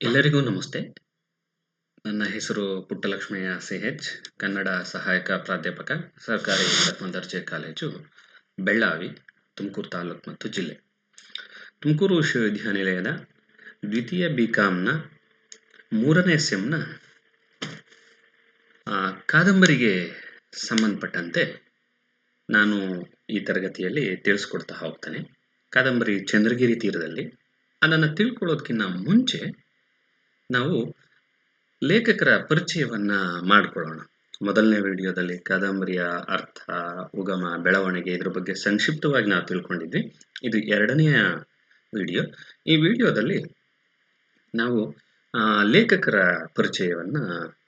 ಎಲ್ಲರಿಗೂ ನಮಸ್ತೆ. ನನ್ನ ಹೆಸರು ಪುಟ್ಟಲಕ್ಷ್ಮಯ್ಯ ಸಿ ಎಚ್ ಕನ್ನಡ ಸಹಾಯಕ ಪ್ರಾಧ್ಯಾಪಕ, ಸರ್ಕಾರಿ ಪ್ರಥಮ ದರ್ಜೆ ಕಾಲೇಜು, ಬೆಳ್ಳಾವಿ, ತುಮಕೂರು ತಾಲೂಕು ಮತ್ತು ಜಿಲ್ಲೆ. ತುಮಕೂರು ವಿಶ್ವವಿದ್ಯಾನಿಲಯದ ದ್ವಿತೀಯ ಬಿ ಕಾಮ್ನ ಮೂರನೇ ಸೆಮ್‌ನ ಕಾದಂಬರಿಗೆ ಸಂಬಂಧಪಟ್ಟಂತೆ ನಾನು ಈ ತರಗತಿಯಲ್ಲಿ ತಿಳಿಸ್ಕೊಡ್ತಾ ಹೋಗ್ತೇನೆ. ಕಾದಂಬರಿ ಚಂದ್ರಗಿರಿ ತೀರದಲ್ಲಿ. ಅದನ್ನು ತಿಳ್ಕೊಳ್ಳೋದಕ್ಕಿಂತ ಮುಂಚೆ ನಾವು ಲೇಖಕರ ಪರಿಚಯವನ್ನ ಮಾಡಿಕೊಳ್ಳೋಣ. ಮೊದಲನೇ ವಿಡಿಯೋದಲ್ಲಿ ಕಾದಂಬರಿಯ ಅರ್ಥ, ಉಗಮ, ಬೆಳವಣಿಗೆ ಇದ್ರ ಬಗ್ಗೆ ಸಂಕ್ಷಿಪ್ತವಾಗಿ ನಾವು ತಿಳ್ಕೊಂಡಿದ್ವಿ. ಇದು ಎರಡನೆಯ ವಿಡಿಯೋ. ಈ ವಿಡಿಯೋದಲ್ಲಿ ನಾವು ಲೇಖಕರ ಪರಿಚಯವನ್ನ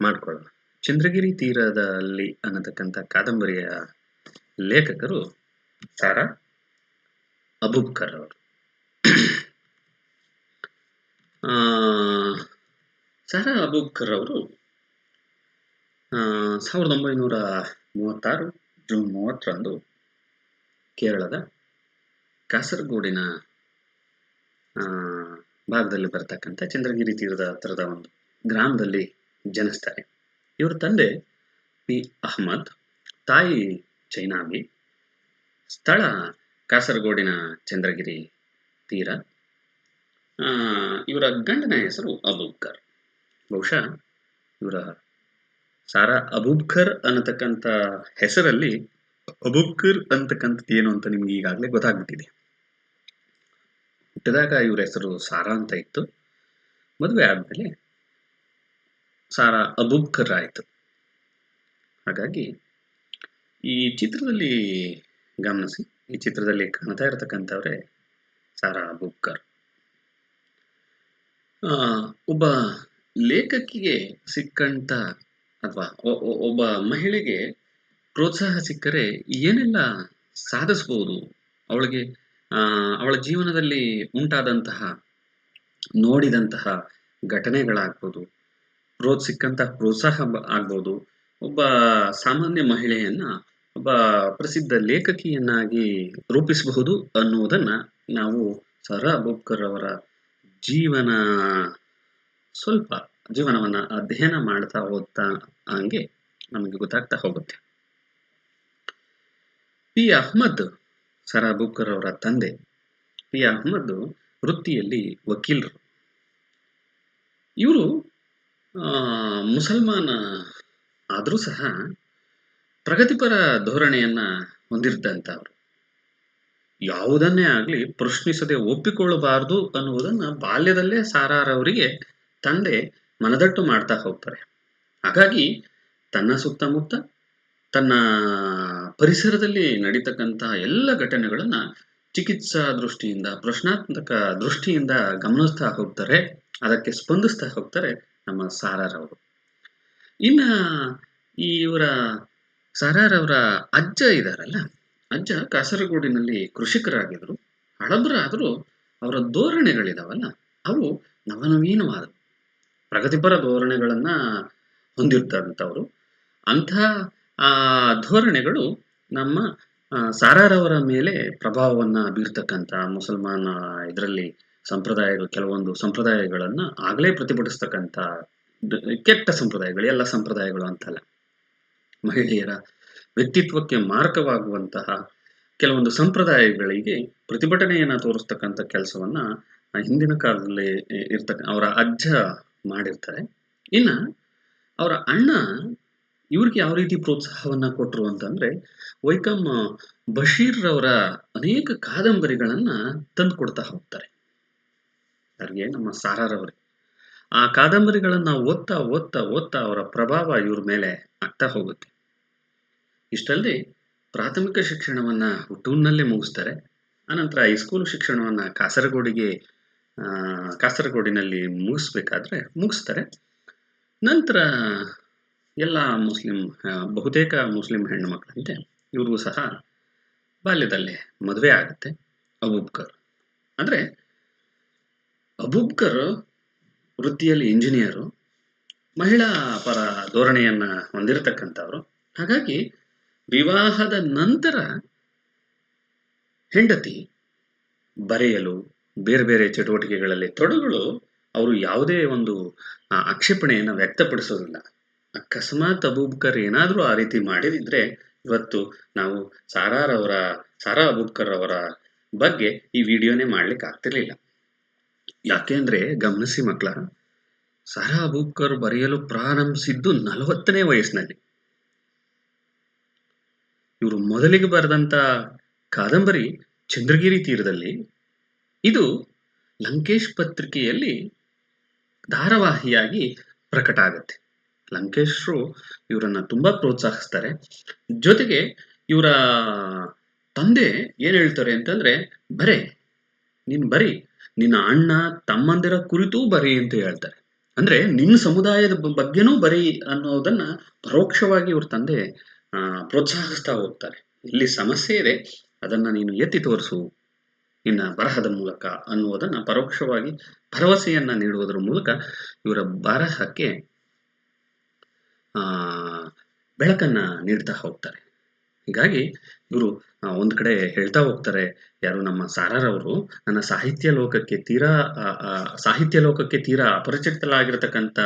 ಮಾಡಿಕೊಳ್ಳೋಣ. ಚಂದ್ರಗಿರಿ ತೀರದಲ್ಲಿ ಅನ್ನತಕ್ಕಂಥ ಕಾದಂಬರಿಯ ಲೇಖಕರು ಸಾರಾ ಅಬುಬ್ಕರ್ ಅವರು. ಸಾರಾ ಅಬೂಬಕರ್ ಅವರು ಸಾವಿರದ ಒಂಬೈನೂರ ಮೂವತ್ತಾರು ಜೂನ್ ಮೂವತ್ತರಂದು ಕೇರಳದ ಕಾಸರಗೋಡಿನ ಭಾಗದಲ್ಲಿ ಬರ್ತಕ್ಕಂಥ ಚಂದ್ರಗಿರಿ ತೀರದ ಹತ್ತಿರದ ಒಂದು ಗ್ರಾಮದಲ್ಲಿ ಜನಿಸ್ತಾರೆ. ಇವ್ರ ತಂದೆ ಪಿ ಅಹ್ಮದ್, ತಾಯಿ ಚೈನಾಬಿ, ಸ್ಥಳ ಕಾಸರಗೋಡಿನ ಚಂದ್ರಗಿರಿ ತೀರ. ಇವರ ಗಂಡನ ಹೆಸರು ಅಬೂಬಕರ್. ಬಹುಶಃ ಇವರ ಸಾರಾ ಅಬುಬ್ಖರ್ ಅನ್ನತಕ್ಕಂಥ ಹೆಸರಲ್ಲಿ ಅಬುಬ್ಖರ್ ಅಂತಕ್ಕಂಥದ್ದು ಏನು ಅಂತ ನಿಮ್ಗೆ ಈಗಾಗಲೇ ಗೊತ್ತಾಗ್ಬಿಟ್ಟಿದೆ. ಹುಟ್ಟಿದಾಗ ಇವ್ರ ಹೆಸರು ಸಾರಾ ಅಂತ ಇತ್ತು. ಮದುವೆ ಆದ್ಮೇಲೆ ಸಾರಾ ಅಬುಬ್ಖರ್ ಆಯಿತು. ಹಾಗಾಗಿ ಈ ಚಿತ್ರದಲ್ಲಿ ಗಮನಿಸಿ, ಈ ಚಿತ್ರದಲ್ಲಿ ಕಾಣ್ತಾ ಇರತಕ್ಕಂಥವ್ರೆ ಸಾರಾ ಅಬುಬ್ಕರ್ ಒಬ್ಬ ಲೇಖಕಿಗೆ ಸಿಕ್ಕಂತ ಅಥವಾ ಒಬ್ಬ ಮಹಿಳೆಗೆ ಪ್ರೋತ್ಸಾಹ ಸಿಕ್ಕರೆ ಏನೆಲ್ಲ ಸಾಧಿಸಬಹುದು ಅವಳಿಗೆ ಅವಳ ಜೀವನದಲ್ಲಿ ಉಂಟಾದಂತಹ, ನೋಡಿದಂತಹ ಘಟನೆಗಳಾಗ್ಬೋದು, ಪ್ರೋತ್ ಸಿಕ್ಕಂತಹ ಪ್ರೋತ್ಸಾಹ ಆಗ್ಬೋದು. ಒಬ್ಬ ಸಾಮಾನ್ಯ ಮಹಿಳೆಯನ್ನ, ಒಬ್ಬ ಪ್ರಸಿದ್ಧ ಲೇಖಕಿಯನ್ನಾಗಿ ರೂಪಿಸಬಹುದು ಅನ್ನುವುದನ್ನ ನಾವು ಸರಾ ಅಬೂಬಕರ್ ಅವರ ಜೀವನ ಸ್ವಲ್ಪ ಜೀವನವನ್ನ ಅಧ್ಯಯನ ಮಾಡ್ತಾ ಹೋಗ್ತಾ ಹಂಗೆ ನಮಗೆ ಗೊತ್ತಾಗ್ತಾ ಹೋಗುತ್ತೆ. ಪಿ ಅಹ್ಮದ್ ಸರಾಬುಕರ್ ಅವರ ತಂದೆ, ಪಿ ಅಹ್ಮದ್ ವೃತ್ತಿಯಲ್ಲಿ ವಕೀಲರು. ಇವರು ಮುಸಲ್ಮಾನ ಆದರೂ ಸಹ ಪ್ರಗತಿಪರ ಧೋರಣೆಯನ್ನ ಹೊಂದಿರದಂತವ್ರು. ಯಾವುದನ್ನೇ ಆಗಲಿ ಪ್ರಶ್ನಿಸದೆ ಒಪ್ಪಿಕೊಳ್ಳಬಾರದು ಅನ್ನುವುದನ್ನ ಬಾಲ್ಯದಲ್ಲೇ ಸಾರಾರವರಿಗೆ ತಂದೆ ಮನದಟ್ಟು ಮಾಡ್ತಾ ಹೋಗ್ತಾರೆ. ಹಾಗಾಗಿ ತನ್ನ ಸುತ್ತಮುತ್ತ ತನ್ನ ಪರಿಸರದಲ್ಲಿ ನಡೀತಕ್ಕಂತಹ ಎಲ್ಲ ಘಟನೆಗಳನ್ನ ಚಿಕಿತ್ಸಾ ದೃಷ್ಟಿಯಿಂದ, ಪ್ರಶ್ನಾತ್ಮಕ ದೃಷ್ಟಿಯಿಂದ ಗಮನಿಸ್ತಾ ಹೋಗ್ತಾರೆ. ಅದಕ್ಕೆ ಸ್ಪಂದಿಸ್ತಾ ಹೋಗ್ತಾರೆ ನಮ್ಮ ಸಾರಾರವರು. ಇನ್ನ ಈ ಇವರ ಸಾರಾರವರ ಅಜ್ಜ ಇದಾರಲ್ಲ, ಅಜ್ಜ ಕಾಸರಗೋಡಿನಲ್ಲಿ ಕೃಷಿಕರಾಗಿದ್ರು. ಹಳಬರಾದರೂ ಅವರ ಧೋರಣೆಗಳಿದಾವಲ್ಲ, ಅವು ನವನವೀನವಾದವು. ಪ್ರಗತಿಪರ ಧೋರಣೆಗಳನ್ನ ಹೊಂದಿರ್ತಂಥವ್ರು. ಅಂಥ ಧೋರಣೆಗಳು ನಮ್ಮ ಸಾರಾರವರ ಮೇಲೆ ಪ್ರಭಾವವನ್ನ ಬೀರ್ತಕ್ಕಂಥ ಮುಸಲ್ಮಾನ ಇದರಲ್ಲಿ ಸಂಪ್ರದಾಯಗಳು, ಕೆಲವೊಂದು ಸಂಪ್ರದಾಯಗಳನ್ನ ಆಗಲೇ ಪ್ರತಿಭಟಿಸ್ತಕ್ಕಂಥ ಕೆಟ್ಟ ಸಂಪ್ರದಾಯಗಳು, ಎಲ್ಲ ಸಂಪ್ರದಾಯಗಳು ಅಂತಲ್ಲ. ಮಹಿಳೆಯರ ವ್ಯಕ್ತಿತ್ವಕ್ಕೆ ಮಾರಕವಾಗುವಂತಹ ಕೆಲವೊಂದು ಸಂಪ್ರದಾಯಗಳಿಗೆ ಪ್ರತಿಭಟನೆಯನ್ನ ತೋರಿಸ್ತಕ್ಕಂಥ ಕೆಲಸವನ್ನ ಹಿಂದಿನ ಕಾಲದಲ್ಲಿ ಇರ್ತಕ್ಕ, ಅವರ ಅಜ್ಜ ಮಾಡಿರ್ತಾರೆ. ಇನ್ನ ಅವರ ಅಣ್ಣ ಇವ್ರಿಗೆ ಯಾವ ರೀತಿ ಪ್ರೋತ್ಸಾಹವನ್ನ ಕೊಟ್ರು ಅಂತಂದ್ರೆ ವೈಕಮ್ ಬಶೀರ್ ಅವರ ಅನೇಕ ಕಾದಂಬರಿಗಳನ್ನ ತಂದು ಕೊಡ್ತಾ ಹೋಗ್ತಾರೆ. ಅವ್ರಿಗೆ ನಮ್ಮ ಸಾರಾರವರೇ. ಆ ಕಾದಂಬರಿಗಳನ್ನ ಓದ್ತಾ ಓದ್ತಾ ಓದ್ತಾ ಅವರ ಪ್ರಭಾವ ಇವ್ರ ಮೇಲೆ ಆಗ್ತಾ ಹೋಗುತ್ತೆ. ಇಷ್ಟಲ್ಲದೆ ಪ್ರಾಥಮಿಕ ಶಿಕ್ಷಣವನ್ನ ಹುಟ್ಟೂರಿನಲ್ಲೇ ಮುಗಿಸ್ತಾರೆ. ಆನಂತರ ಹೈಸ್ಕೂಲ್ ಶಿಕ್ಷಣವನ್ನ ಕಾಸರಗೋಡಿಗೆ ಕಾಸರಗೋಡಿನಲ್ಲಿ ಮುಗಿಸ್ಬೇಕಾದ್ರೆ ಮುಗಿಸ್ತಾರೆ. ನಂತರ ಎಲ್ಲ ಮುಸ್ಲಿಂ ಬಹುತೇಕ ಮುಸ್ಲಿಂ ಹೆಣ್ಣು ಮಕ್ಕಳಂತೆ ಇವ್ರಿಗೂ ಸಹ ಬಾಲ್ಯದಲ್ಲೇ ಮದುವೆ ಆಗುತ್ತೆ ಅಬೂಬ್ಕರ್ ಅಂದ್ರೆ ಅಬೂಬ್ಕರ್ ವೃತ್ತಿಯಲ್ಲಿ ಇಂಜಿನಿಯರು, ಮಹಿಳಾ ಪರ ಧೋರಣೆಯನ್ನು ಹೊಂದಿರತಕ್ಕಂಥವ್ರು. ಹಾಗಾಗಿ ವಿವಾಹದ ನಂತರ ಹೆಂಡತಿ ಬರೆಯಲು ಬೇರೆ ಬೇರೆ ಚಟುವಟಿಕೆಗಳಲ್ಲಿ ತೊಡಗಲು ಅವರು ಯಾವುದೇ ಒಂದು ಆಕ್ಷೇಪಣೆಯನ್ನು ವ್ಯಕ್ತಪಡಿಸೋದಿಲ್ಲ. ಅಕಸ್ಮಾತ್ ಅಬೂಬ್ಕರ್ ಏನಾದರೂ ಆ ರೀತಿ ಮಾಡಿದಿದ್ರೆ ಇವತ್ತು ನಾವು ಸಾರಾರವರ ಸಾರಾ ಅಬೂಬ್ಕರ್ ಅವರ ಬಗ್ಗೆ ಈ ವಿಡಿಯೋನೇ ಮಾಡ್ಲಿಕ್ಕೆ ಆಗ್ತಿರ್ಲಿಲ್ಲ. ಯಾಕೆಂದ್ರೆ ಗಮನಿಸಿ ಮಕ್ಕಳ ಸಾರಾ ಅಬೂಬಕರ್ ಬರೆಯಲು ಪ್ರಾರಂಭಿಸಿದ್ದು ನಲವತ್ತನೇ ವಯಸ್ಸಿನಲ್ಲಿ. ಇವರು ಮೊದಲಿಗೆ ಬರೆದಂತ ಕಾದಂಬರಿ ಚಂದ್ರಗಿರಿ ತೀರದಲ್ಲಿ ಇದು ಲಂಕೇಶ್ ಪತ್ರಿಕೆಯಲ್ಲಿ ಧಾರಾವಾಹಿಯಾಗಿ ಪ್ರಕಟ ಆಗುತ್ತೆ. ಲಂಕೇಶ್ರು ಇವರನ್ನ ತುಂಬಾ ಪ್ರೋತ್ಸಾಹಿಸ್ತಾರೆ. ಜೊತೆಗೆ ಇವರ ತಂದೆ ಏನ್ ಹೇಳ್ತಾರೆ ಅಂತಂದ್ರೆ, ಬರೆ, ನೀನ್ ಬರಿ, ನಿನ್ನ ಅಣ್ಣ ತಮ್ಮಂದಿರ ಕುರಿತೂ ಬರಿ ಅಂತ ಹೇಳ್ತಾರೆ. ಅಂದ್ರೆ ನಿನ್ನ ಸಮುದಾಯದ ಬಗ್ಗೆನೂ ಬರಿ ಅನ್ನೋದನ್ನ ಪರೋಕ್ಷವಾಗಿ ಇವ್ರ ತಂದೆ ಪ್ರೋತ್ಸಾಹಿಸ್ತಾ ಹೋಗ್ತಾರೆ. ಇಲ್ಲಿ ಸಮಸ್ಯೆ ಇದೆ. ಅದನ್ನ ನೀನು ಎತ್ತಿ ತೋರಿಸು. ನಿನ್ನ ಬರಹದ ಮೂಲಕ ಅನ್ನುವುದನ್ನ ಪರೋಕ್ಷವಾಗಿ ಭರವಸೆಯನ್ನ ನೀಡುವುದರ ಮೂಲಕ ಇವರ ಬರಹಕ್ಕೆ ಆ ಬೆಳಕನ್ನ ನೀಡ್ತಾ ಹೋಗ್ತಾರೆ. ಹೀಗಾಗಿ ಇವರು ಒಂದ್ ಕಡೆ ಹೇಳ್ತಾ ಹೋಗ್ತಾರೆ ಯಾರು ನಮ್ಮ ಸಾರರವರು ನನ್ನ ಸಾಹಿತ್ಯ ಲೋಕಕ್ಕೆ ತೀರಾ ಸಾಹಿತ್ಯ ಲೋಕಕ್ಕೆ ತೀರಾ ಅಪರಿಚಿತಲಾಗಿರ್ತಕ್ಕಂಥ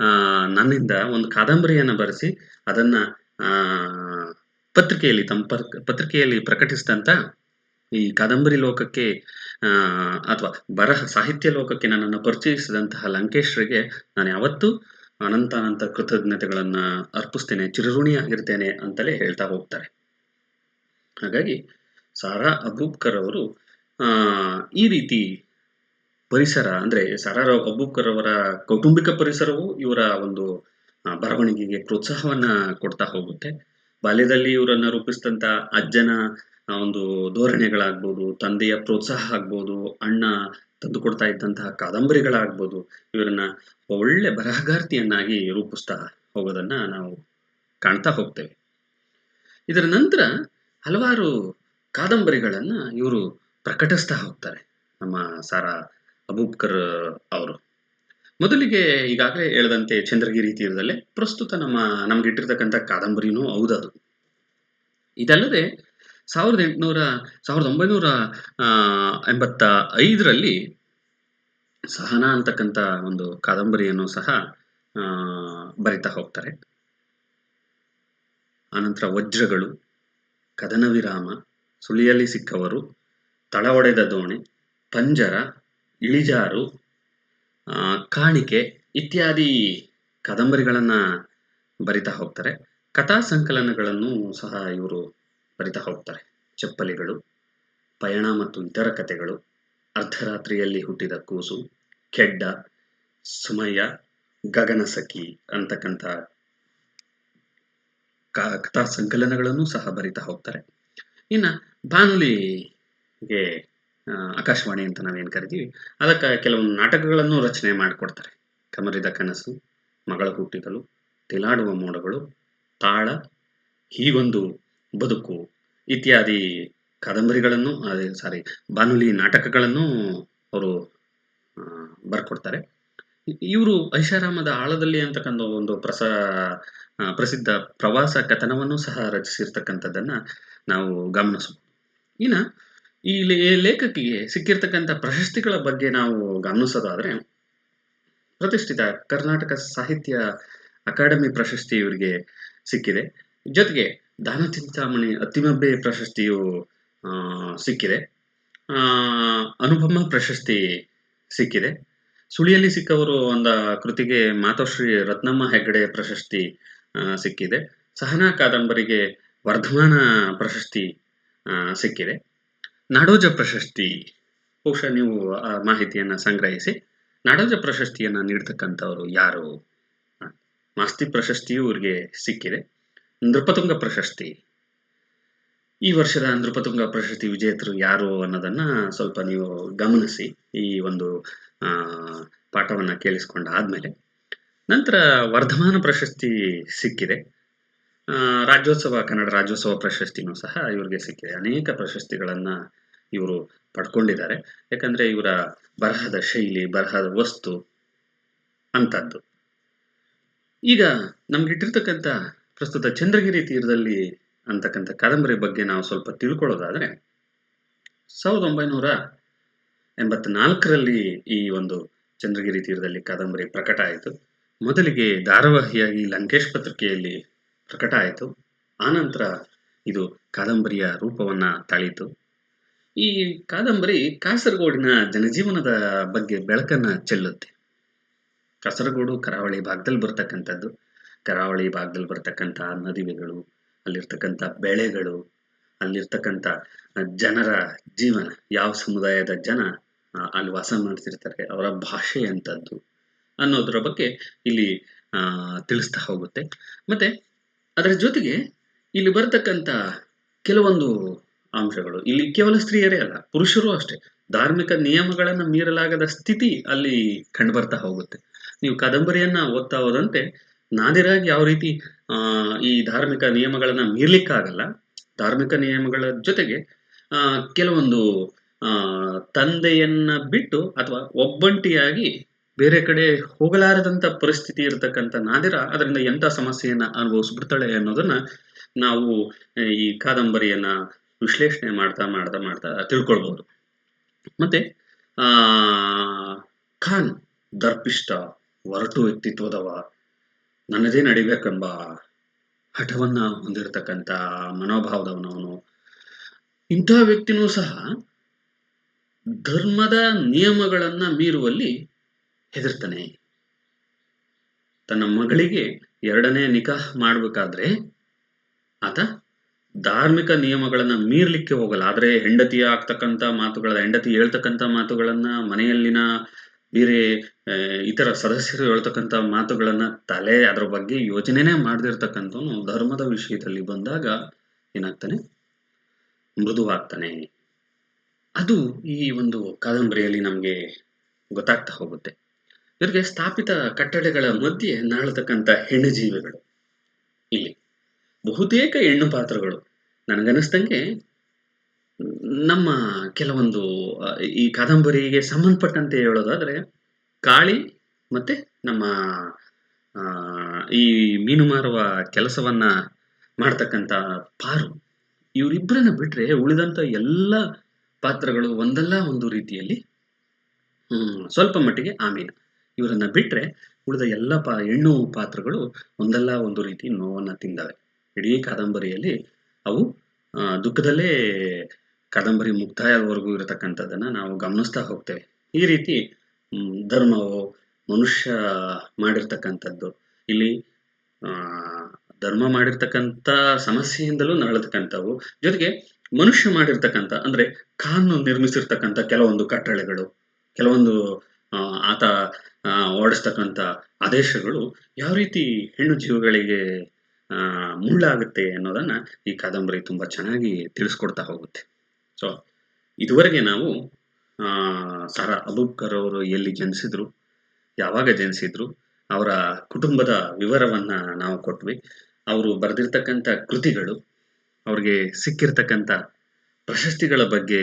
ಆ, ನನ್ನಿಂದ ಒಂದು ಕಾದಂಬರಿಯನ್ನ ಬರೆಸಿ ಅದನ್ನ ಆ, ಪತ್ರಿಕೆಯಲ್ಲಿ ತಮ್ಮ ಪತ್ರಿಕೆಯಲ್ಲಿ ಪ್ರಕಟಿಸಿದಂತ ಈ ಕಾದಂಬರಿ ಲೋಕಕ್ಕೆ ಅಥವಾ ಬರಹ ಸಾಹಿತ್ಯ ಲೋಕಕ್ಕೆ ನನ್ನನ್ನು ಪರಿಚಯಿಸಿದಂತಹ ಲಂಕೇಶ್ರಿಗೆ ನಾನು ಯಾವತ್ತೂ ಅನಂತ ಅನಂತ ಕೃತಜ್ಞತೆಗಳನ್ನ ಅರ್ಪಿಸ್ತೇನೆ, ಚಿರಋಣಿಯಾಗಿರ್ತೇನೆ ಅಂತಲೇ ಹೇಳ್ತಾ ಹೋಗ್ತಾರೆ. ಹಾಗಾಗಿ ಸಾರಾ ಅಬೂಬ್ಕರ್ ಅವರು ಈ ರೀತಿ ಪರಿಸರ ಅಂದ್ರೆ ಸಾರಾ ಅಬೂಬ್ಕರ್ ಅವರ ಕೌಟುಂಬಿಕ ಪರಿಸರವು ಇವರ ಒಂದು ಬರವಣಿಗೆಗೆ ಪ್ರೋತ್ಸಾಹವನ್ನ ಕೊಡ್ತಾ ಹೋಗುತ್ತೆ. ಬಾಲ್ಯದಲ್ಲಿ ಇವರನ್ನ ರೂಪಿಸಿದಂತ ಅಜ್ಜನ ಒಂದು ಧೋರಣೆಗಳಾಗ್ಬೋದು, ತಂದೆಯ ಪ್ರೋತ್ಸಾಹ ಆಗ್ಬೋದು, ಅಣ್ಣ ತಂದು ಕೊಡ್ತಾ ಇದ್ದಂತಹ ಕಾದಂಬರಿಗಳಾಗ್ಬೋದು, ಇವರನ್ನ ಒಳ್ಳೆ ಬರಹಗಾರ್ತಿಯನ್ನಾಗಿ ರೂಪಿಸ್ತಾ ಹೋಗೋದನ್ನ ನಾವು ಕಾಣ್ತಾ ಹೋಗ್ತೇವೆ. ಇದರ ನಂತರ ಹಲವಾರು ಕಾದಂಬರಿಗಳನ್ನ ಇವರು ಪ್ರಕಟಿಸ್ತಾ ಹೋಗ್ತಾರೆ, ನಮ್ಮ ಸಾರಾ ಅಬೂಬ್ಕರ್ ಅವರು. ಮೊದಲಿಗೆ ಈಗಾಗಲೇ ಹೇಳದಂತೆ ಚಂದ್ರಗಿರಿ ತೀರದಲ್ಲೇ ಪ್ರಸ್ತುತ ನಮ್ಮ ನಮ್ಗಿಟ್ಟಿರ್ತಕ್ಕಂಥ ಕಾದಂಬರಿನೂ ಹೌದದು. ಇದಲ್ಲದೆ ಸಾವಿರದ ಎಂಟುನೂರ, ಸಾವಿರದ ಒಂಬೈನೂರ ಎಂಬತ್ತ ಐದರಲ್ಲಿ ಸಹನಾ ಅಂತಕ್ಕಂಥ ಒಂದು ಕಾದಂಬರಿಯನ್ನು ಸಹ ಬರಿತಾ ಹೋಗ್ತಾರೆ. ಅನಂತರ ವಜ್ರಗಳು ಕದನ ವಿರಾಮ ಸುಳಿಯಲ್ಲಿ ಸಿಕ್ಕವರು, ತಳ ಒಡೆದ ದೋಣಿ, ಪಂಜರ, ಇಳಿಜಾರು ಕಾಣಿಕೆ ಇತ್ಯಾದಿ ಕಾದಂಬರಿಗಳನ್ನ ಬರಿತಾ ಹೋಗ್ತಾರೆ. ಕಥಾ ಸಂಕಲನಗಳನ್ನು ಸಹ ಇವರು ಬರಿತಾ ಹೋಗ್ತಾರೆ. ಚಪ್ಪಲಿಗಳು, ಪಯಣ ಮತ್ತು ಇತರ ಕಥೆಗಳು, ಅರ್ಧರಾತ್ರಿಯಲ್ಲಿ ಹುಟ್ಟಿದ ಕೂಸು, ಕೆಡ್ಡ, ಸುಮಯ್ಯ ಗಗನಸಖಿ ಅಂತಕ್ಕಂಥ ಕ- ಕಥಾ ಸಂಕಲನಗಳನ್ನು ಸಹ ಬರಿತಾ ಹೋಗ್ತಾರೆ. ಇನ್ನ ಬಾನುಲಿಗೆ ಆಕಾಶವಾಣಿ ಅಂತ ನಾವೇನು ಕರಿತೀವಿ, ಅದಕ್ಕೆ ಕೆಲವೊಂದು ನಾಟಕಗಳನ್ನು ರಚನೆ ಮಾಡಿಕೊಡ್ತಾರೆ. ಕಮರಿದ ಕನಸು, ಮಗಳ ಹುಟ್ಟಿದಲು ತಿಲಾಡುವ ಮೋಡಗಳು, ತಾಳ, ಹೀಗೊಂದು ಬದುಕು ಇತ್ಯಾದಿ ಕಾದಂಬರಿಗಳನ್ನು, ಅದೇ ಸಾರಿ, ಬಾನುಲಿ ನಾಟಕಗಳನ್ನು ಅವರು ಬರ್ಕೊಡ್ತಾರೆ. ಇವರು ಐಷಾರಾಮದ ಆಳದಲ್ಲಿ ಅಂತಕ್ಕಂಥ ಒಂದು ಪ್ರಸ ಪ್ರಸಿದ್ಧ ಪ್ರವಾಸ ಕಥನವನ್ನು ಸಹ ರಚಿಸಿರ್ತಕ್ಕಂಥದ್ದನ್ನ ನಾವು ಗಮನಿಸಬಹುದು ಇನ್ನ ಈ ಲೇಖಕಿಗೆ ಸಿಕ್ಕಿರ್ತಕ್ಕಂಥ ಪ್ರಶಸ್ತಿಗಳ ಬಗ್ಗೆ ನಾವು ಗಮನಿಸೋದಾದ್ರೆ, ಪ್ರತಿಷ್ಠಿತ ಕರ್ನಾಟಕ ಸಾಹಿತ್ಯ ಅಕಾಡೆಮಿ ಪ್ರಶಸ್ತಿ ಇವರಿಗೆ ಸಿಕ್ಕಿದೆ. ಜೊತೆಗೆ ದಾನಚಿಂತಾಮಣಿ ಅತಿಮಬ್ಬೆ ಪ್ರಶಸ್ತಿಯು ಸಿಕ್ಕಿದೆ. ಅನುಪಮ ಪ್ರಶಸ್ತಿ ಸಿಕ್ಕಿದೆ. ಸುಳಿಯಲ್ಲಿ ಸಿಕ್ಕವರು ಒಂದ ಕೃತಿಗೆ ಮಾತೋಶ್ರೀ ರತ್ನಮ್ಮ ಹೆಗ್ಗಡೆ ಪ್ರಶಸ್ತಿ ಸಿಕ್ಕಿದೆ. ಸಹನಾ ಕಾದಂಬರಿಗೆ ವರ್ಧಮಾನ ಪ್ರಶಸ್ತಿ ಸಿಕ್ಕಿದೆ. ನಾಡೋಜ ಪ್ರಶಸ್ತಿ, ಬಹುಶಃ ನೀವು ಆ ಮಾಹಿತಿಯನ್ನು ಸಂಗ್ರಹಿಸಿ. ನಾಡೋಜ ಪ್ರಶಸ್ತಿಯನ್ನ ನೀಡ್ತಕ್ಕಂಥವ್ರು ಯಾರು? ಮಾಸ್ತಿ ಪ್ರಶಸ್ತಿಯು ಇವರಿಗೆ ಸಿಕ್ಕಿದೆ. ನೃಪತುಂಗ ಪ್ರಶಸ್ತಿ. ಈ ವರ್ಷದ ನೃಪತುಂಗ ಪ್ರಶಸ್ತಿ ವಿಜೇತರು ಯಾರು ಅನ್ನೋದನ್ನ ಸ್ವಲ್ಪ ನೀವು ಗಮನಿಸಿ ಈ ಒಂದು ಪಾಠವನ್ನ ಕೇಳಿಸ್ಕೊಂಡ ಆದ್ಮೇಲೆ. ನಂತರ ವರ್ಧಮಾನ ಪ್ರಶಸ್ತಿ ಸಿಕ್ಕಿದೆ. ರಾಜ್ಯೋತ್ಸವ, ಕನ್ನಡ ರಾಜ್ಯೋತ್ಸವ ಪ್ರಶಸ್ತಿನೂ ಸಹ ಇವ್ರಿಗೆ ಸಿಕ್ಕಿದೆ. ಅನೇಕ ಪ್ರಶಸ್ತಿಗಳನ್ನ ಇವರು ಪಡ್ಕೊಂಡಿದ್ದಾರೆ. ಯಾಕಂದ್ರೆ ಇವರ ಬರಹದ ಶೈಲಿ, ಬರಹದ ವಸ್ತು ಅಂತದ್ದು ಈಗ ನಮ್ಗಿಟ್ಟಿರ್ತಕ್ಕಂಥ ಪ್ರಸ್ತುತ ಚಂದ್ರಗಿರಿ ತೀರದಲ್ಲಿ ಅಂತಕ್ಕಂಥ ಕಾದಂಬರಿ ಬಗ್ಗೆ ನಾವು ಸ್ವಲ್ಪ ತಿಳ್ಕೊಳ್ಳೋದಾದರೆ, ಸಾವಿರದ ಒಂಬೈನೂರ ಎಂಬತ್ನಾಲ್ಕರಲ್ಲಿ ಈ ಒಂದು ಚಂದ್ರಗಿರಿ ತೀರದಲ್ಲಿ ಕಾದಂಬರಿ ಪ್ರಕಟ ಆಯಿತು. ಮೊದಲಿಗೆ ಧಾರಾವಾಹಿಯಾಗಿ ಲಂಕೇಶ್ ಪತ್ರಿಕೆಯಲ್ಲಿ ಪ್ರಕಟ ಆಯಿತು. ಆನಂತರ ಇದು ಕಾದಂಬರಿಯ ರೂಪವನ್ನ ತಾಳಿತು. ಈ ಕಾದಂಬರಿ ಕಾಸರಗೋಡಿನ ಜನಜೀವನದ ಬಗ್ಗೆ ಬೆಳಕನ್ನ ಚೆಲ್ಲುತ್ತೆ. ಕಾಸರಗೋಡು ಕರಾವಳಿ ಭಾಗದಲ್ಲಿ ಬರ್ತಕ್ಕಂಥದ್ದು. ಕರಾವಳಿ ಭಾಗದಲ್ಲಿ ಬರ್ತಕ್ಕಂಥ ನದಿವೆಗಳು ಅಲ್ಲಿರ್ತಕ್ಕಂಥ ಬೆಳೆಗಳು, ಅಲ್ಲಿರ್ತಕ್ಕಂಥ ಜನರ ಜೀವನ, ಯಾವ ಸಮುದಾಯದ ಜನ ಅಲ್ಲಿ ವಾಸ ಮಾಡ್ತಿರ್ತಾರೆ, ಅವರ ಭಾಷೆ ಎಂಥದ್ದು ಅನ್ನೋದರ ಬಗ್ಗೆ ಇಲ್ಲಿ ತಿಳಿಸ್ತಾ ಹೋಗುತ್ತೆ. ಮತ್ತೆ ಅದರ ಜೊತೆಗೆ ಇಲ್ಲಿ ಬರ್ತಕ್ಕಂಥ ಕೆಲವೊಂದು ಅಂಶಗಳು, ಇಲ್ಲಿ ಕೇವಲ ಸ್ತ್ರೀಯರೇ ಅಲ್ಲ, ಪುರುಷರು ಅಷ್ಟೇ, ಧಾರ್ಮಿಕ ನಿಯಮಗಳನ್ನ ಮೀರಲಾಗದ ಸ್ಥಿತಿ ಅಲ್ಲಿ ಕಂಡುಬರ್ತಾ ಹೋಗುತ್ತೆ. ನೀವು ಕಾದಂಬರಿಯನ್ನ ಓದ್ತಾ ಹೋದಂತೆ ನಾದಿರಾಗಿ ಯಾವ ರೀತಿ ಈ ಧಾರ್ಮಿಕ ನಿಯಮಗಳನ್ನ ಮೀರ್ಲಿಕ್ಕಾಗಲ್ಲ. ಧಾರ್ಮಿಕ ನಿಯಮಗಳ ಜೊತೆಗೆ ಕೆಲವೊಂದು ಆ, ತಂದೆಯನ್ನ ಬಿಟ್ಟು ಅಥವಾ ಒಬ್ಬಂಟಿಯಾಗಿ ಬೇರೆ ಕಡೆ ಹೋಗಲಾರದಂತ ಪರಿಸ್ಥಿತಿ ಇರತಕ್ಕಂಥ ನಾದಿರ ಅದರಿಂದ ಎಂಥ ಸಮಸ್ಯೆಯನ್ನ ಅನುಭವಿಸ್ಬಿಡ್ತಾಳೆ ಅನ್ನೋದನ್ನ ನಾವು ಈ ಕಾದಂಬರಿಯನ್ನ ವಿಶ್ಲೇಷಣೆ ಮಾಡ್ತಾ ಮಾಡ್ತಾ ಮಾಡ್ತಾ ತಿಳ್ಕೊಳ್ಬಹುದು ಮತ್ತೆ ಆ ಖಾನ್ ದರ್ಪಿಷ್ಟ ಒರಟು ವ್ಯಕ್ತಿತ್ವದವ. ನನ್ನದೇ ನಡಿಬೇಕೆಂಬ ಹಠವನ್ನ ಹೊಂದಿರತಕ್ಕಂಥ ಮನೋಭಾವದವನವನು ಇಂತಹ ವ್ಯಕ್ತಿನೂ ಸಹ ಧರ್ಮದ ನಿಯಮಗಳನ್ನ ಮೀರುವಲ್ಲಿ ಹೆದರ್ತಾನೆ. ತನ್ನ ಮಗಳಿಗೆ ಎರಡನೇ ನಿಕಾಹ್ ಮಾಡಬೇಕಾದ್ರೆ ಆತ ಧಾರ್ಮಿಕ ನಿಯಮಗಳನ್ನ ಮೀರ್ಲಿಕ್ಕೆ ಹೋಗಲ್ಲ. ಆದ್ರೆ ಹೆಂಡತಿಯ ಆಗ್ತಕ್ಕಂತ ಮಾತುಗಳ ಹೆಂಡತಿ ಹೇಳ್ತಕ್ಕಂತ ಮಾತುಗಳನ್ನ, ಮನೆಯಲ್ಲಿನ ಬೇರೆ ಇತರ ಸದಸ್ಯರು ಹೇಳ್ತಕ್ಕಂಥ ಮಾತುಗಳನ್ನ ತಲೆ ಅದರ ಬಗ್ಗೆ ಯೋಚನೆನೇ ಮಾಡದಿರ್ತಕ್ಕಂಥವನು ಧರ್ಮದ ವಿಷಯದಲ್ಲಿ ಬಂದಾಗ ಏನಾಗ್ತಾನೆ? ಮೃದುವಾಗ್ತಾನೆ. ಅದು ಈ ಒಂದು ಕಾದಂಬರಿಯಲ್ಲಿ ನಮಗೆ ಗೊತ್ತಾಗ್ತಾ ಹೋಗುತ್ತೆ. ಇವರಿಗೆ ಸ್ಥಾಪಿತ ಕಟ್ಟಡಗಳ ಮಧ್ಯೆ ನಾಳತಕ್ಕಂಥ ಹೆಣ್ಣು ಜೀವಿಗಳು. ಇಲ್ಲಿ ಬಹುತೇಕ ಹೆಣ್ಣು ಪಾತ್ರಗಳು. ನನಗನ್ನಿಸ್ದಂಗೆ ನಮ್ಮ ಕೆಲವೊಂದು ಈ ಕಾದಂಬರಿಗೆ ಸಂಬಂಧಪಟ್ಟಂತೆ ಹೇಳೋದಾದ್ರೆ, ಕಾಳಿ ಮತ್ತೆ ನಮ್ಮ ಈ ಮೀನು ಮಾರುವ ಕೆಲಸವನ್ನ ಮಾಡ್ತಕ್ಕಂಥ ಪಾರು ಇವರಿಬ್ಬರನ್ನ ಬಿಟ್ರೆ ಉಳಿದಂತ ಎಲ್ಲ ಪಾತ್ರಗಳು ಒಂದಲ್ಲ ಒಂದು ರೀತಿಯಲ್ಲಿ ಸ್ವಲ್ಪ ಮಟ್ಟಿಗೆ ಆಮೀನ ಇವರನ್ನ ಬಿಟ್ರೆ ಉಳಿದ ಎಲ್ಲ ಪಾ, ಹೆಣ್ಣು ಪಾತ್ರಗಳು ಒಂದಲ್ಲ ಒಂದು ರೀತಿ ನೋವನ್ನ ತಿಂದವೆ. ಇಡೀ ಕಾದಂಬರಿಯಲ್ಲಿ ಅವು ದುಃಖದಲ್ಲೇ ಕಾದಂಬರಿ ಮುಕ್ತಾಯದವರೆಗೂ ಇರತಕ್ಕಂಥದ್ದನ್ನ ನಾವು ಗಮನಿಸ್ತಾ ಹೋಗ್ತೇವೆ. ಈ ರೀತಿ ಧರ್ಮವು ಮನುಷ್ಯ ಮಾಡಿರ್ತಕ್ಕಂಥದ್ದು. ಇಲ್ಲಿ ಧರ್ಮ ಮಾಡಿರ್ತಕ್ಕಂಥ ಸಮಸ್ಯೆಯಿಂದಲೂ ನರಳತಕ್ಕಂಥವು. ಜೊತೆಗೆ, ಮನುಷ್ಯ ಮಾಡಿರ್ತಕ್ಕಂಥ, ಅಂದ್ರೆ ಕಾನೂನು ನಿರ್ಮಿಸಿರ್ತಕ್ಕಂಥ ಕೆಲವೊಂದು ಕಟ್ಟಳೆಗಳು, ಕೆಲವೊಂದು ಆತ ಓಡಿಸ್ತಕ್ಕಂಥ ಆದೇಶಗಳು ಯಾವ ರೀತಿ ಹೆಣ್ಣು ಜೀವಗಳಿಗೆ ಮುಳ್ಳಾಗುತ್ತೆ ಅನ್ನೋದನ್ನ ಈ ಕಾದಂಬರಿ ತುಂಬಾ ಚೆನ್ನಾಗಿ ತಿಳಿಸ್ಕೊಡ್ತಾ ಹೋಗುತ್ತೆ. ಸೊ ಇದುವರೆಗೆ ನಾವು ಸರ ಅಬೂಬ್ಕರ್ ಅವರು ಎಲ್ಲಿ ಜನಿಸಿದ್ರು, ಯಾವಾಗ ಜನಿಸಿದ್ರು, ಅವರ ಕುಟುಂಬದ ವಿವರವನ್ನ ನಾವು ಕೊಟ್ವಿ. ಅವರು ಬರೆದಿರ್ತಕ್ಕಂಥ ಕೃತಿಗಳು, ಅವ್ರಿಗೆ ಸಿಕ್ಕಿರ್ತಕ್ಕಂಥ ಪ್ರಶಸ್ತಿಗಳ ಬಗ್ಗೆ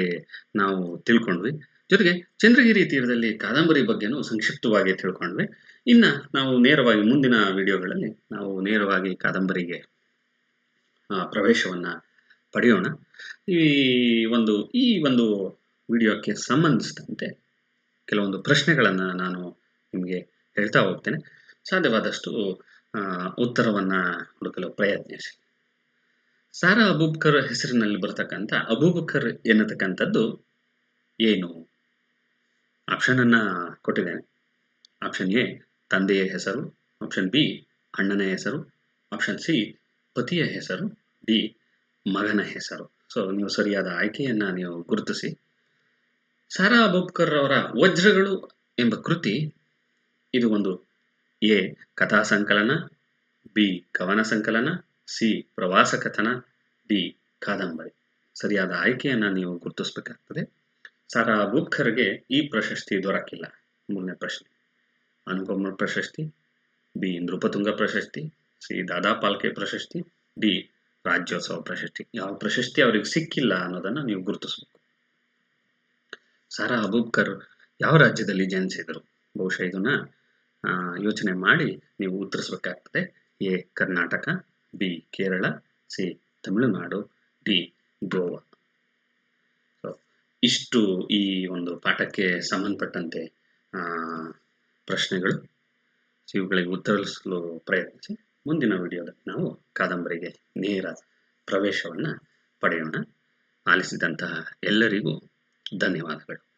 ನಾವು ತಿಳ್ಕೊಂಡ್ವಿ. ಜೊತೆಗೆ ಚಂದ್ರಗಿರಿ ತೀರದಲ್ಲಿ ಕಾದಂಬರಿ ಬಗ್ಗೆನೂ ಸಂಕ್ಷಿಪ್ತವಾಗಿ ತಿಳ್ಕೊಂಡ್ವಿ. ಇನ್ನ ನಾವು ನೇರವಾಗಿ ಮುಂದಿನ ವಿಡಿಯೋಗಳಲ್ಲಿ ನಾವು ನೇರವಾಗಿ ಕಾದಂಬರಿಗೆ ಪ್ರವೇಶವನ್ನ ಪಡೆಯೋಣ. ಈ ಒಂದು ಈ ಒಂದು ವಿಡಿಯೋಕ್ಕೆ ಸಂಬಂಧಿಸಿದಂತೆ ಕೆಲವೊಂದು ಪ್ರಶ್ನೆಗಳನ್ನು ನಾನು ನಿಮಗೆ ಹೇಳ್ತಾ ಹೋಗ್ತೇನೆ. ಸಾಧ್ಯವಾದಷ್ಟು ಉತ್ತರವನ್ನು ಹುಡುಕಲು ಪ್ರಯತ್ನಿಸಿ. ಸಾರಾ ಅಬೂಬ್ಕರ್ ಹೆಸರಿನಲ್ಲಿ ಬರ್ತಕ್ಕಂಥ ಅಬೂಬಕರ್ ಎನ್ನತಕ್ಕಂಥದ್ದು ಏನು? ಆಪ್ಷನ್ ಅನ್ನ ಕೊಟ್ಟಿದ್ದೇನೆ. ಆಪ್ಷನ್ ಎ, ತಂದೆಯ ಹೆಸರು. ಆಪ್ಷನ್ ಬಿ, ಅಣ್ಣನ ಹೆಸರು. ಆಪ್ಷನ್ ಸಿ, ಪತಿಯ ಹೆಸರು. ಡಿ ಮಗನ ಹೆಸರು. ಸೊ ನೀವು ಸರಿಯಾದ ಆಯ್ಕೆಯನ್ನ ನೀವು ಗುರುತಿಸಿ. ಸಾರಾ ಬೊಬ್ಕರ್ ಅವರ ವಜ್ರಗಳು ಎಂಬ ಕೃತಿ, ಇದು ಒಂದು ಎ, ಕಥಾ ಸಂಕಲನ, ಬಿ, ಕವನ ಸಂಕಲನ, ಸಿ, ಪ್ರವಾಸ ಕಥನ, ಡಿ, ಕಾದಂಬರಿ. ಸರಿಯಾದ ಆಯ್ಕೆಯನ್ನ ನೀವು ಗುರುತಿಸಬೇಕಾಗ್ತದೆ. ಸಾರಾ ಬುಕ್ಕರ್ಗೆ ಈ ಪ್ರಶಸ್ತಿ ದೊರಕಿಲ್ಲ. ಮೂರನೇ ಪ್ರಶ್ನೆ. ಅನುಪಮ ಪ್ರಶಸ್ತಿ, ಬಿ, ನೃಪತುಂಗ ಪ್ರಶಸ್ತಿ, ಸಿ, ದಾದಾ ಪಾಲ್ಕೆ ಪ್ರಶಸ್ತಿ, ಡಿ ರಾಜ್ಯೋತ್ಸವ ಪ್ರಶಸ್ತಿ. ಯಾವ ಪ್ರಶಸ್ತಿ ಅವರಿಗೆ ಸಿಕ್ಕಿಲ್ಲ ಅನ್ನೋದನ್ನ ನೀವು ಗುರುತಿಸಬೇಕು. ಸಾರಾ ಅಬೂಬ್ಕರ್ ಯಾವ ರಾಜ್ಯದಲ್ಲಿ ಜನಿಸಿದರು? ಬಹುಶಃ ಇದನ್ನ ಯೋಚನೆ ಮಾಡಿ ನೀವು ಉತ್ತರಿಸಬೇಕಾಗ್ತದೆ. A, Karnataka, B, Kerala, C, Tamil Nadu, D, Goa. So ಇಷ್ಟು ಈ ಒಂದು ಪಾಠಕ್ಕೆ ಸಂಬಂಧಪಟ್ಟಂತೆ ಪ್ರಶ್ನೆಗಳು. ಇವುಗಳಿಗೆ ಉತ್ತರಿಸಲು ಪ್ರಯತ್ನಿಸಿ. ಮುಂದಿನ ವಿಡಿಯೋದಲ್ಲಿ ನಾವು ಕಾದಂಬರಿಗೆ ನೇರ ಪ್ರವೇಶವನ್ನು ಪಡೆಯೋಣ. ಆಲಿಸಿದಂತಹ ಎಲ್ಲರಿಗೂ ಧನ್ಯವಾದಗಳು.